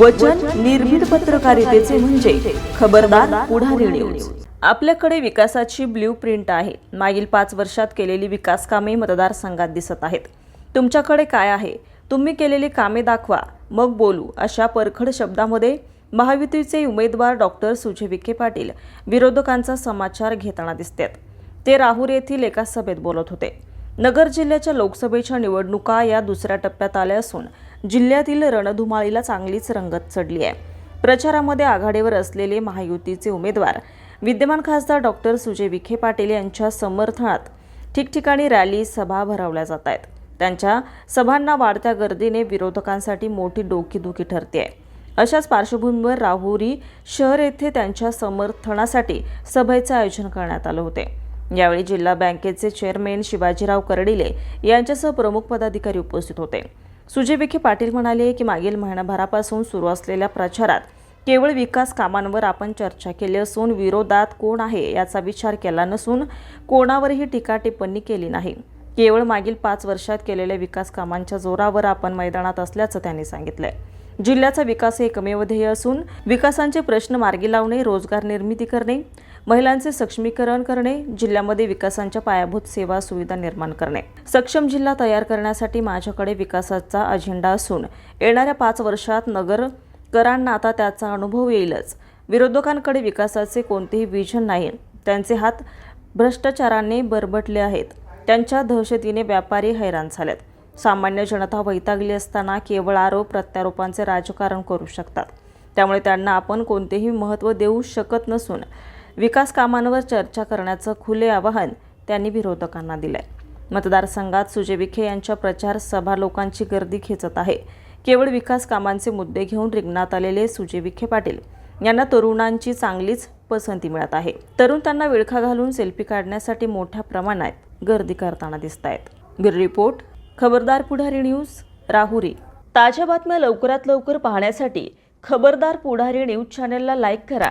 वचन निर्भीड पत्रकारितेचे म्हणजे खबरदार पुढारी न्यूज आपल्याकडे विकासाची ब्ल्यू प्रिंट आहे. मागील पाच वर्षात केलेली विकास कामे मतदारसंघात दिसत आहेत. तुमच्याकडे काय आहे? तुम्ही केलेली कामे दाखवा मग बोलू अशा परखड शब्दामध्ये महायुतीचे उमेदवार डॉक्टर सुजय विखे पाटील विरोधकांचा समाचार घेताना दिसतात. ते राहूर येथील एका सभेत बोलत होते. नगर जिल्ह्याच्या लोकसभेच्या निवडणुका या दुसऱ्या टप्प्यात आल्या असून जिल्ह्यातील रणधुमाळीला चांगलीच रंगत चढली आहे. प्रचारामध्ये आघाडीवर असलेले महायुतीचे उमेदवार विद्यमान खासदार डॉक्टर सुजय विखे पाटील यांच्या समर्थनात ठिकठिकाणी रॅली सभा भरवल्या जात आहेत. त्यांच्या सभांना वाढत्या गर्दीने विरोधकांसाठी मोठी डोकीदुखी ठरते आहे अशाच पार्श्वभूमीवर राहुरी शहर येथे त्यांच्या समर्थनासाठी सभेचे आयोजन करण्यात आलं होते. यावेळी जिल्हा बँकेचे चेअरमॅन शिवाजीराव कर्डिले यांच्यासह प्रमुख पदाधिकारी उपस्थित होते. सुजय विखे पाटील म्हणाले की मागील महिनाभरापासून सुरू असलेल्या प्रचारात केवळ विकास कामांवर आपण चर्चा केली असून विरोधात कोण आहे याचा विचार केला नसून कोणावरही टीका टिप्पणी केली नाही. केवळ मागील पाच वर्षात केलेल्या विकास कामांच्या जोरावर आपण मैदानात असल्याचं त्यांनी सांगितलंय. जिल्ह्याचा विकास हे एकमेव ध्येय असून विकासांचे प्रश्न मार्गी लावणे रोजगार निर्मिती करणे महिलांचे सक्षमीकरण करणे जिल्ह्यामध्ये विकासांच्या पायाभूत सेवा सुविधा निर्माण करणे. सक्षम जिल्हा तयार करण्यासाठी माझ्याकडे विकासाचा अजेंडा असून येणाऱ्या पाच वर्षात नगरकरांना आता त्याचा अनुभव येईलच. विरोधकांकडे विकासाचे कोणतेही विजन नाही. त्यांचे हात भ्रष्टाचाराने बरबटले आहेत. त्यांच्या दहशतीने व्यापारी हैराण झालेत. सामान्य जनता वैतागली असताना केवळ आरोप प्रत्यारोपांचे राजकारण करू शकतात. त्यामुळे त्यांना आपण कोणतेही महत्त्व देऊ शकत नसून विकास कामांवर चर्चा करण्याचं खुले आवाहन त्यांनी विरोधकांना दिलंय. मतदारसंघात सुजय विखे यांच्या प्रचार सभा लोकांची गर्दी खेचत आहे. केवळ विकास कामांचे मुद्दे घेऊन रिंगणात आलेले सुजय विखे पाटील यांना तरुणांची चांगलीच पसंती मिळत आहे. तरुण त्यांना विळखा घालून सेल्फी काढण्यासाठी मोठ्या प्रमाणात गर्दी करताना दिसत आहेत ब्युरो रिपोर्ट खबरदार पुढारी न्यूज राहुरी. ताज्या बातम्या लवकरात लवकर पाहण्यासाठी खबरदार पुढारी न्यूज चॅनलला लाईक करा.